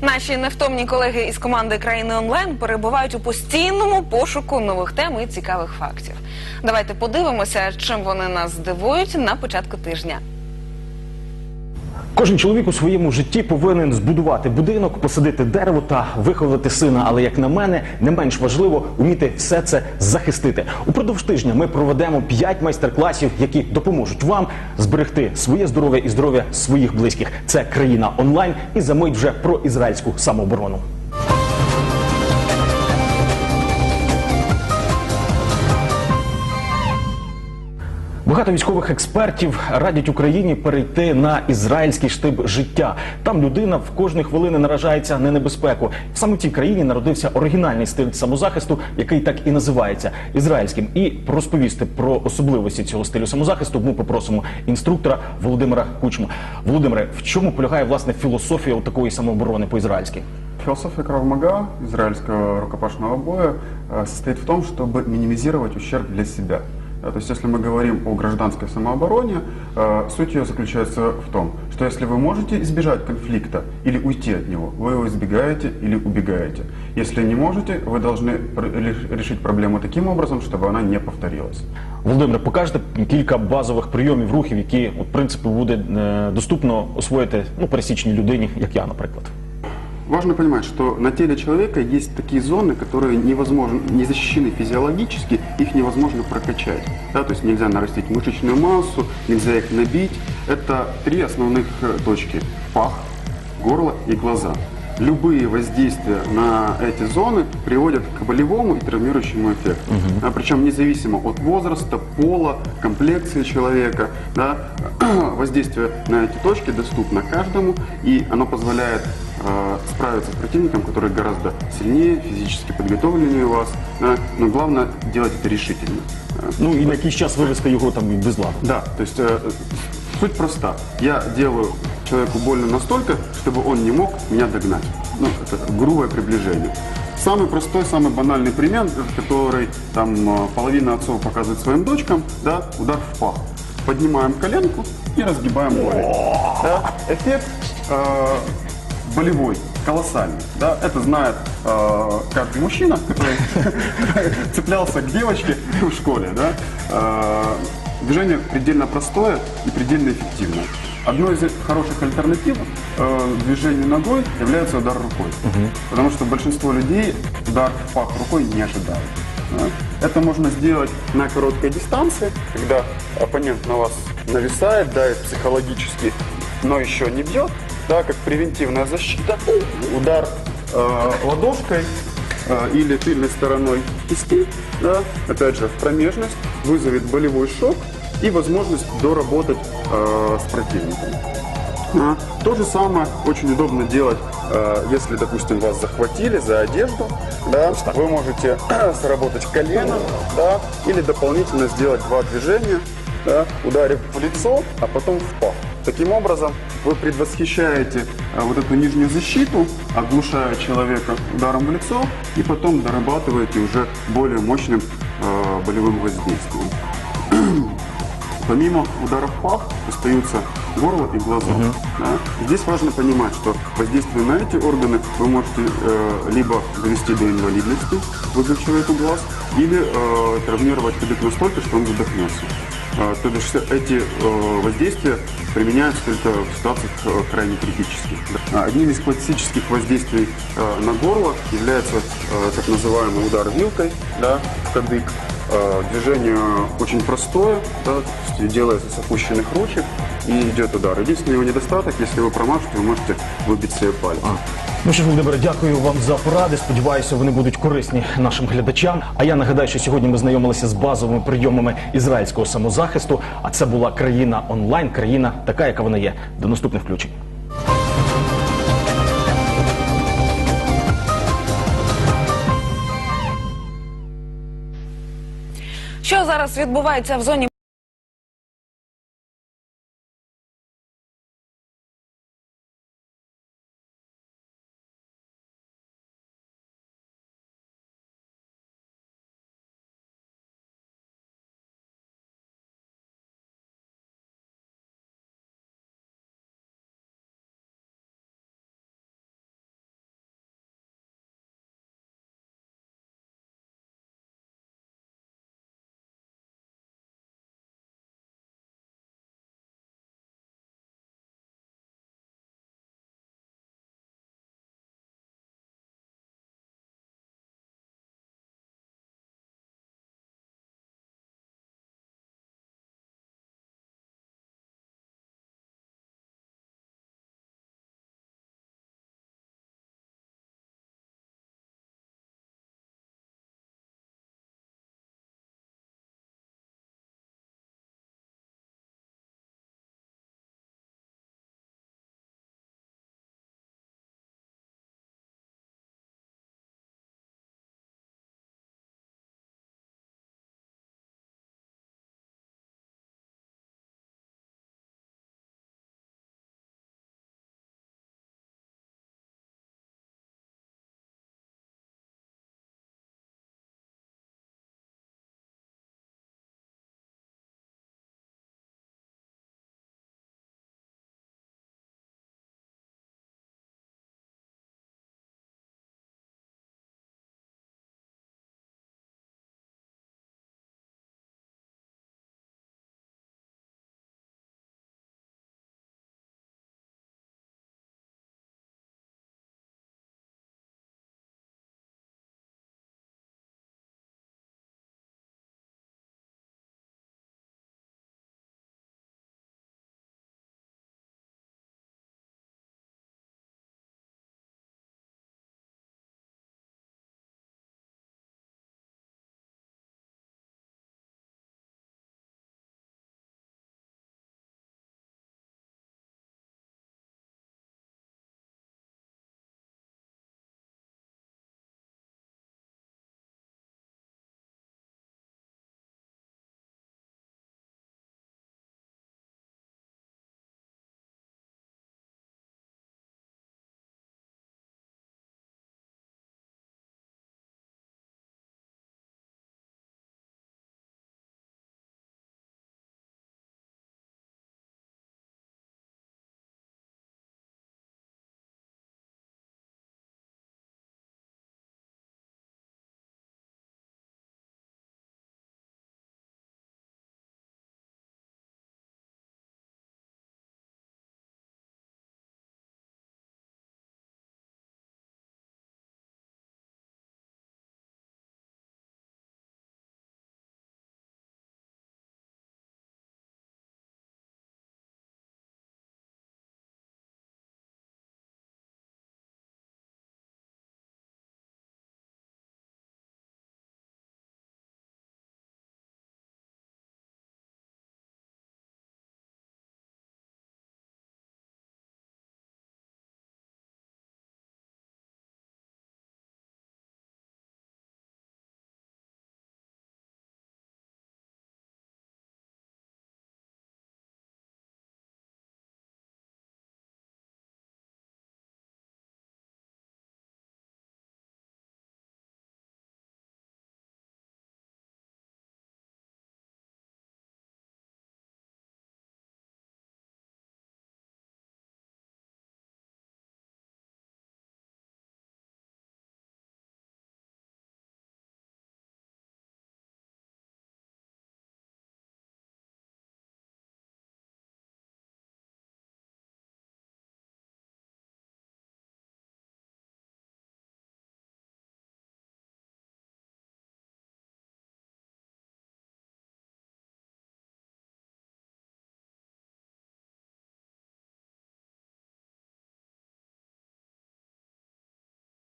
Наші невтомні колеги із команди країни онлайн перебувають у постійному пошуку нових тем і цікавих фактів. Давайте подивимося, чим вони нас здивують на початку тижня. Кожен чоловік у своєму житті повинен збудувати будинок, посадити дерево та виховати сина. Але як на мене, не менш важливо вміти все це захистити. Упродовж тижня ми проведемо 5 майстер-класів, які допоможуть вам зберегти своє здоров'я і здоров'я своїх близьких. Це країна онлайн і за мить вже про ізраїльську самооборону. Багато військових експертів радять Україні перейти на ізраїльський штиб життя. Там людина в кожної хвилини наражається на небезпеку. Саме в цій країні народився оригінальний стиль самозахисту, який так і називається ізраїльським. І розповісти про особливості цього стилю самозахисту ми попросимо інструктора Володимира Кучму. Володимире, в чому полягає власне філософія такої самооборони по-ізраїльськи? Философия Кравмага, израильского рукопашного боя, э, состоит в том, чтобы минимизировать ущерб для себя. Э, То есть, если мы говорим о гражданской самообороне, э, суть ее заключается в том, что если вы можете избежать конфликта или уйти от него, вы его избегаете или убегаете. Если не можете, вы должны пр- реш- решить проблему таким образом, чтобы она не повторилась. Володимире, покажете кілька базових прийомів рухів, які от, в принципі буде е, доступно освоїти ну пересічній людині, як я, наприклад. Важно понимать, что на теле человека есть такие зоны, которые невозможно, не защищены физиологически, их невозможно прокачать. Да, то есть нельзя нарастить мышечную массу, нельзя их набить. Это три основных э, точки. Пах, горло и глаза. Любые воздействия на эти зоны приводят к болевому и травмирующему эффекту. А, причем независимо от возраста, пола, комплекции человека. Да, воздействие на эти точки доступно каждому, и оно позволяет э, справиться с противником, который гораздо сильнее, физически подготовленнее вас. да, но главное делать это решительно. Ну і на якийсь час вивести його там без ладу. Да, то есть э, суть проста. Я делаю человеку больно настолько, чтобы он не мог меня догнать. Ну, это грубое приближение. Самый простой, самый банальный пример, который там э, половина отцов показывает своим дочкам, да, удар в пах. Поднимаем коленку и разгибаем голень. Да, эффект э, болевой, колоссальный. Да, это знает э, каждый мужчина, который цеплялся к девочке в школе. Да. Э, Движение предельно простое и предельно эффективное. Одной из хороших альтернатив э, движению ногой является удар рукой. Потому что большинство людей удар в пах рукой не ожидают. да. Это можно сделать на короткой дистанции, когда оппонент на вас нависает, давит психологически, но еще не бьет, да, как превентивная защита. Удар э, ладошкой э, или тыльной стороной кисти, да, опять же, в промежность, вызовет болевой шок и возможность доработать э, с противником. А, То же самое очень удобно делать, э, если, допустим, вас захватили за одежду, да, вы можете сработать колено, да, или дополнительно сделать два движения, да, ударив в лицо, а потом в пах. Таким образом, вы предвосхищаете э, вот эту нижнюю защиту, оглушая человека ударом в лицо, и потом дорабатываете уже более мощным э, болевым воздействием. Помимо ударов пах остаются горло и глаза. да. Здесь важно понимать, что воздействие на эти органы вы можете э, либо довести до инвалидности, выбив человеку глаз, или э, травмировать кадык настолько, что он задохнется. Э, то есть эти э, воздействия применяются только в ситуациях э, крайне критических. А Одним из классических воздействий э, на горло является э, так называемый удар вилкой да, в кадык. Э, Движение очень простое, да, то есть делается с опущенных ручек и идет удар. Единственный его недостаток, если вы промажете, вы можете выбить себе палец. Ну що ж, Володимире, дякую вам за поради. Сподіваюся, вони будуть корисні нашим глядачам. А я нагадаю, що сьогодні ми знайомилися з базовими прийомами ізраїльського самозахисту. А це була країна онлайн, країна така, яка вона є. До наступних включень. Що зараз відбувається в зоні